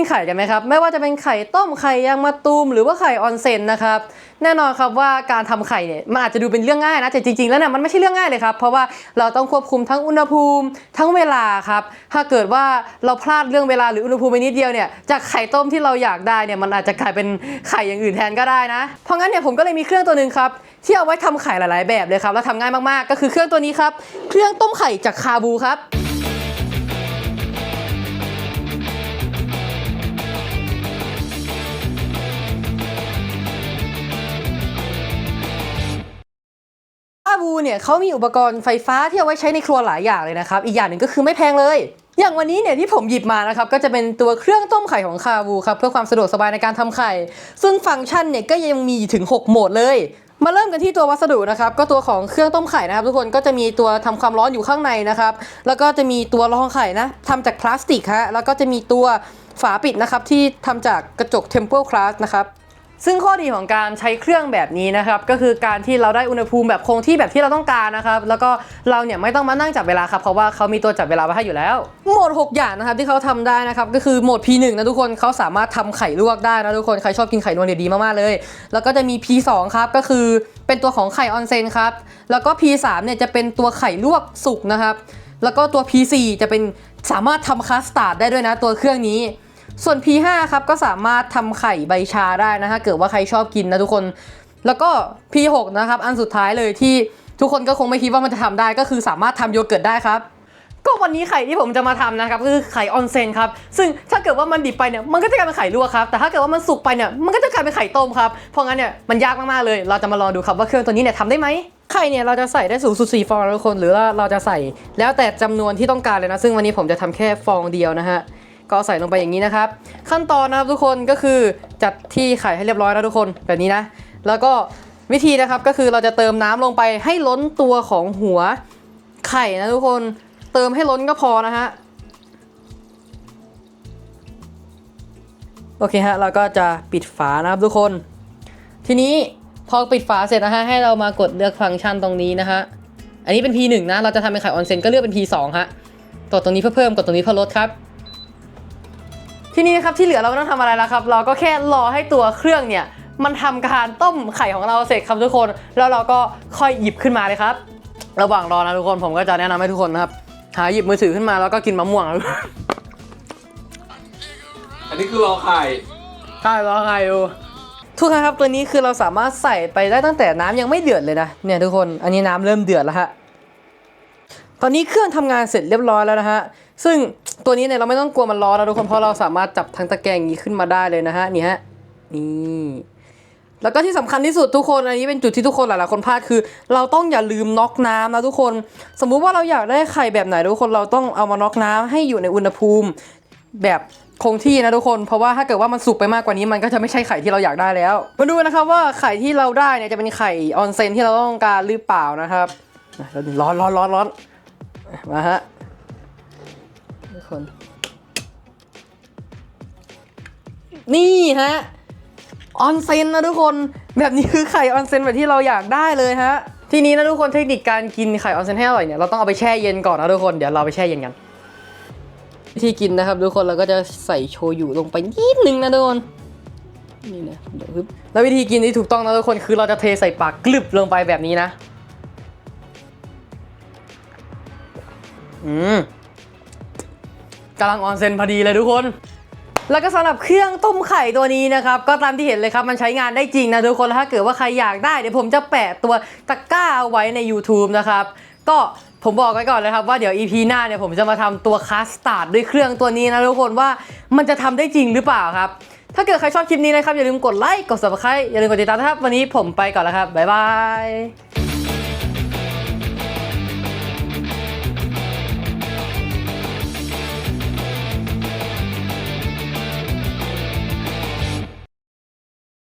กินไข่กันไหมครับ ไม่ว่าจะเป็นไข่ต้มไข่ยางมะตูมหรือว่าไข่ออนเซนนะครับแน่นอนครับว่าการทำไข่เนี่ยมันอาจจะดูเป็นเรื่องง่ายนะแต่จริง ๆ แล้วเนี่ยมันไม่ใช่เรื่องง่ายเลยครับ เพราะว่าเราต้องควบคุมทั้งอุณหภูมิทั้งเวลาครับถ้าเกิดว่าเราพลาดเรื่องเวลาหรืออุณหภูมิไปนิดเดียวเนี่ยจากไข่ต้มที่เราอยากได้เนี่ยมันอาจจะกลายเป็นไข่อย่างอื่นแทนก็ได้นะเพราะงั้นเนี่ยผมก็เลยมีเครื่องตัวหนึ่งครับที่เอาไว้ทำไข่หลาย ๆ แบบเลยครับแล้วทำง่ายมากๆ ก็คือเครื่องตัวนี้ครับ เครื่องต้มไข่จากคาบูครับ บูเนี่ยเขามีอุปกรณ์ไฟฟ้าที่เอาไว้ใช้ในครัวหลายอย่างเลยนะครับ อีกอย่างหนึ่งก็คือไม่แพงเลย อย่างวันนี้เนี่ยที่ผมหยิบมานะครับก็จะเป็นตัวเครื่องต้มไข่ของคาบูครับเพื่อความสะดวกสบายในการทำไข่ ซึ่งฟังก์ชันเนี่ยก็ยังมีถึง 6 โหมดเลยมาเริ่มกันที่ตัววัสดุนะครับก็ตัวของเครื่องต้มไข่นะครับ ทุกคนก็จะมีตัวทำความร้อนอยู่ข้างในนะครับ แล้วก็จะมีตัวรองไข่นะทำจากพลาสติกฮะแล้วก็จะมีตัวฝาปิดนะครับที่ทำจากกระจก Temple Glass นะครับ ซึ่งข้อดีของการใช้เครื่องแบบนี้นะครับก็คือการที่เราได้อุณหภูมิแบบคงที่แบบที่เราต้องการนะครับแล้วก็เราเนี่ยไม่ต้องมานั่งจับเวลาครับเพราะว่าเขามีตัวจับเวลาไว้ให้อยู่แล้ว โหมด 6 อย่างนะครับที่เขาทำได้นะครับก็คือโหมด P1 นะทุกคนเขาสามารถทำไข่ลวกได้นะทุกคนใครชอบกินไข่นวลเนี่ยดีมากๆเลย แล้วก็จะมี P2 ครับก็คือเป็นตัวของไข่ออนเซนครับแล้วก็ P3 เนี่ยจะเป็นตัวไข่ลวกสุกนะครับแล้วก็ตัว P4 จะเป็นสามารถทำคัสตาร์ดได้ด้วยนะตัวเครื่องนี้ ส่วน P5 ครับก็สามารถทำไข่ใบชาได้นะฮะเกิดว่าใครชอบกินนะทุกคน แล้วก็ P6 นะครับอันสุดท้ายเลยที่ทุกคนก็คงไม่คิดว่ามันจะทำได้ก็คือสามารถทำโยเกิร์ตได้ครับก็วันนี้ไข่ที่ผมจะมาทำนะครับก็คือไข่ออนเซนครับซึ่งถ้าเกิดว่ามันดิบไปเนี่ยมันก็จะกลายเป็นไข่ลวกครับแต่ถ้าเกิดว่ามันสุกไปเนี่ยมันก็จะกลายเป็นไข่ต้มครับเพราะงั้นเนี่ยมันยากมากๆเลย เราจะมาลองดูครับว่าเครื่องตัวนี้เนี่ยทำได้ไหมไข่เนี่ยเราจะใส่ได้สูงสุด4ฟองทุกคนหรือว่าเราจะใส่แล้วแต่จำนวนที่ต้องการเลยนะ ซึ่งวันนี้ผมจะทำแค่ฟองเดียวนะฮะ ก็ใส่ลงไปอย่างนี้นะครับ ขั้นตอนนะครับทุกคนก็คือจัดที่ไข่ให้เรียบร้อยแล้วทุกคนแบบนี้นะ แล้วก็วิธีนะครับก็คือเราจะเติมน้ำลงไปให้ล้นตัวของหัวไข่นะทุกคนเติมให้ล้นก็พอนะฮะโอเคฮะเราก็จะปิดฝานะครับทุกคน ทีนี้พอปิดฝาเสร็จนะฮะให้เรามากดเลือกฟังก์ชันตรงนี้นะฮะอันนี้เป็น P1 นะเราจะทำเป็นไข่ออนเซนก็เลือกเป็น P2 ฮะกดตรงนี้เพื่อเพิ่มกดตรงนี้เพื่อลดครับ ทีนี้นะครับที่เหลือเราไม่ต้องทำอะไรแล้วครับ เราก็แค่รอให้ตัวเครื่องเนี่ยมันทำการต้มไข่ของเราเสร็จครับทุกคน แล้วเราก็ค่อยหยิบขึ้นมาเลยครับ ระหว่างรอนะทุกคนผมก็จะแนะนำให้ทุกคนนะครับหาหยิบมือถือขึ้นมาแล้วก็กินมะม่วงนะอันนี้คือรอไข่ใช่รอไข่ดูทุกครั้งครับตัวนี้คือเราสามารถใส่ไปได้ตั้งแต่น้ำยังไม่เดือดเลยนะเนี่ยทุกคนอันนี้น้ำเริ่มเดือดแล้วฮะ ตอนนี้เครื่องทำงานเสร็จเรียบร้อยแล้วนะฮะ ซึ่งตัวนี้เนี่ยเราไม่ต้องกลัวมันร้อนนะทุกคนเพราะเราสามารถจับทั้งตะแกรงนี้ขึ้นมาได้เลยนะฮะนี่ฮะนี่แล้วก็ที่สำคัญที่สุดทุกคนอันนี้เป็นจุดที่ทุกคนหลายๆคนพลาดคือ เราต้องอย่าลืมน็อกน้ำนะทุกคน สมมุติว่าเราอยากได้ไข่แบบไหนทุกคนเราต้องเอามาน็อกน้ำให้อยู่ในอุณหภูมิแบบคงที่นะทุกคน เพราะว่าถ้าเกิดว่ามันสุกไปมากกว่านี้มันก็จะไม่ใช่ไข่ที่เราอยากได้แล้ว มาดูนะครับว่าไข่ที่เราได้เนี่ยจะเป็นไข่ออนเซนที่เราต้องการหรือเปล่านะครับร้อนร้อนร้อนร้อน มาฮะทุกคน นี่ฮะ ออนเซนนะทุกคน แบบนี้คือไข่ออนเซนแบบที่เราอยากได้เลยฮะ ทีนี้นะทุกคนเทคนิคการกินไข่ออนเซนให้อร่อยเนี่ย เราต้องเอาไปแช่เย็นก่อนนะทุกคน เดี๋ยวเราไปแช่เย็นกัน วิธีกินนะครับทุกคน เราก็จะใส่โชยุลงไปนิดนึงนะทุกคนนี่นะเดี๋ยวแล้ววิธีกินที่ถูกต้องนะทุกคนคือเราจะเทใส่ปากกลึบลงไปแบบนี้นะ อืมกำลังออนเซนพอดีเลยทุกคน แล้วก็สำหรับเครื่องต้มไข่ตัวนี้นะครับ ก็ตามที่เห็นเลยครับ มันใช้งานได้จริงนะทุกคน ถ้าเกิดว่าใครอยากได้ เดี๋ยวผมจะแปะตัวตะกร้าเอาไว้ใน YouTube นะครับ ก็ผมบอกไว้ก่อนเลยครับว่าเดี๋ยว EP หน้าเนี่ยผมจะมาทำตัวคัสตาร์ดด้วยเครื่องตัวนี้นะทุกคนว่ามันจะทำได้จริงหรือเปล่าครับ ถ้าเกิดใครชอบคลิปนี้นะครับอย่าลืมกดไลค์ กด subscribe อย่าลืมกดติดตามนะครับ วันนี้ผมไปก่อนแล้วครับ บ๊ายบาย